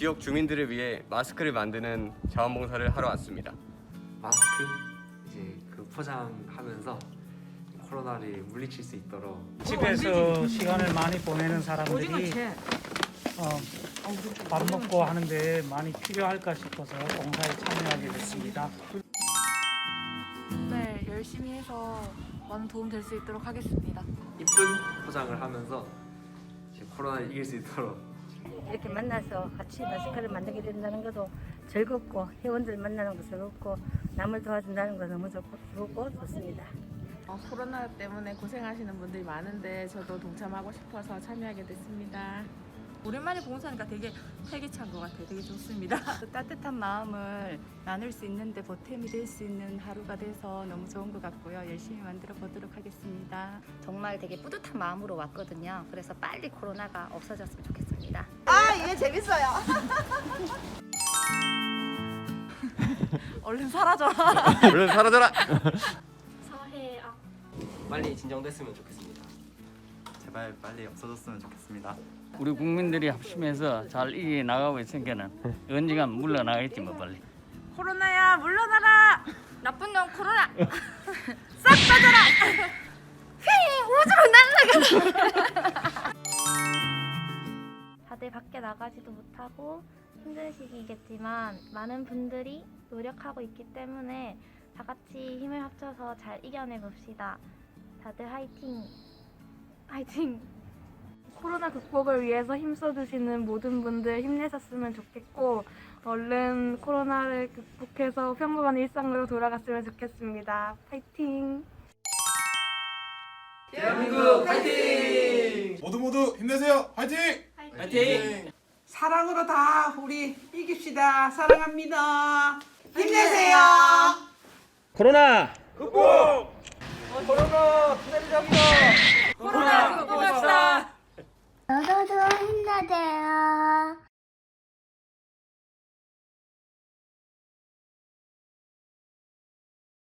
지역 주민들을 위해 마스크를 만드는 자원봉사를 하러 왔습니다. 마스크 이제 그 포장하면서 코로나를 물리칠 수 있도록 집에서 시간을 많이 보내는 사람들이 어, 밥 먹고 하는데 많이 필요할까 싶어서 봉사에 참여하게 됐습니다. 네, 열심히 해서 많은 도움 될 수 있도록 하겠습니다. 이쁜 포장을 하면서 이제 코로나를 이길 수 있도록 이렇게 만나서 같이 마스크를 만들게 된다는 것도 즐겁고 회원들 만나는 것도 즐겁고 남을 도와준다는 거 너무 좋고, 좋고 좋습니다. 어, 코로나 때문에 고생하시는 분들이 많은데 저도 동참하고 싶어서 참여하게 됐습니다. 오랜만에 봉사하니까 되게 활기찬 것 같아요. 되게 좋습니다. 그 따뜻한 마음을 나눌 수 있는데 보탬이 될 수 있는 하루가 돼서 너무 좋은 것 같고요. 열심히 만들어 보도록 하겠습니다. 정말 되게 뿌듯한 마음으로 왔거든요. 그래서 빨리 코로나가 없어졌으면 좋겠습니다. 얼른 사라져라. 얼른 사라져라! 서해 아, 빨리 진정됐으면 좋겠습니다. 제발 빨리 없어졌으면 좋겠습니다. 우리 국민들이 합심해서 잘 이겨 나가고 있으니까는 언젠간 물러나겠지 뭐 빨리. 코로나야 물러나라. 나쁜 놈 코로나 싹 빠져라. 휘 우주로 날아가. 다들 밖에 나가지도 못하고 힘든 시기이겠지만 많은 분들이 노력하고 있기 때문에 다 같이 힘을 합쳐서 잘 이겨내 봅시다. 다들 화이팅! 화이팅! 코로나 극복을 위해서 힘써주시는 모든 분들 힘내셨으면 좋겠고 얼른 코로나를 극복해서 평범한 일상으로 돌아갔으면 좋겠습니다. 화이팅! 모두 모두 힘내세요. 화이팅! 사랑으로 다 우리 이깁시다. 사랑합니다. 힘내세요. 코로나 극복! 코로나 기다리자입니다. 코로나